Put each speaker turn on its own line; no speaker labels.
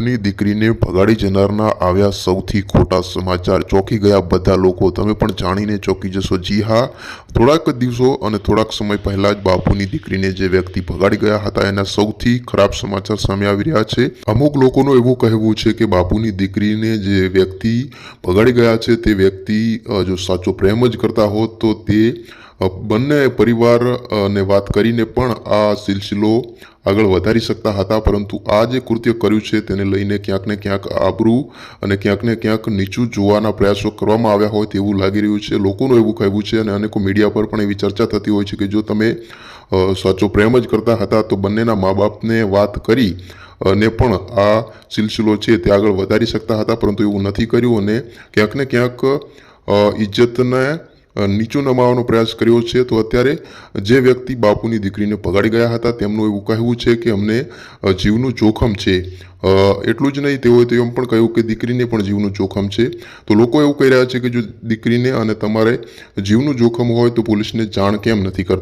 બાપુની દીકરીને ભગાડી જનારના આવ્યા સૌથી ખોટા સમાચાર. ચોંકી ગયા બધા લોકો. તમે પણ જાણીને ચોંકી જશો. જી હા, થોડાક દિવસો અને થોડાક સમય પહેલાં જ બાપુની દીકરીને જે વ્યક્તિ ભગાડી ગયા હતા, એના સૌથી ખરાબ સમાચાર સામે આવી રહ્યા છે. અમુક લોકોનું એવું કહેવું છે કે બાપુની દીકરીને જે વ્યક્તિ ભગાડી ગયા છે, તે વ્યક્તિ જો સાચો પ્રેમ જ કરતા હોત તો તે બંને પરિવારને વાત કરીને પણ આ સિલસિલો આગળ વધારી શકતા હતા, પરંતુ આ જે કૃત્ય કર્યું છે તેને લઈને ક્યાંક ને ક્યાંક આબરૂ અને ક્યાંક ને ક્યાંક નીચું જોવાના પ્રયાસો કરવામાં આવ્યા હોય તેવું લાગી રહ્યું છે. લોકોનું એવું કહેવું છે અને અનેકો મીડિયા પર પણ એવી ચર્ચા થતી હોય છે કે જો તમે સાચો પ્રેમ જ કરતા હતા તો બંનેના મા બાપને વાત કરી અને પણ આ સિલસિલો છે તે આગળ વધારી શકતા હતા, પરંતુ એવું નથી કર્યું અને ક્યાંક ને ક્યાંક ઇજ્જતને નીચું નમાવવાનો પ્રયાસ કર્યો છે, તો અત્યારે જે વ્યક્તિ બાપુની દીકરીને પગાડી ગયા હતા, તેમનું એવું કહેવું છે કે અમને જીવનું જોખમ છે. એટલું જ નહીં, તેઓએ તો એમ પણ કહ્યું કે દીકરીને પણ જીવનું જોખમ છે. તો લોકો એવું કહી રહ્યા છે કે જો દીકરીને અને તમારે જીવનું જોખમ હોય તો પોલીસને જાણ કેમ નથી કરતા?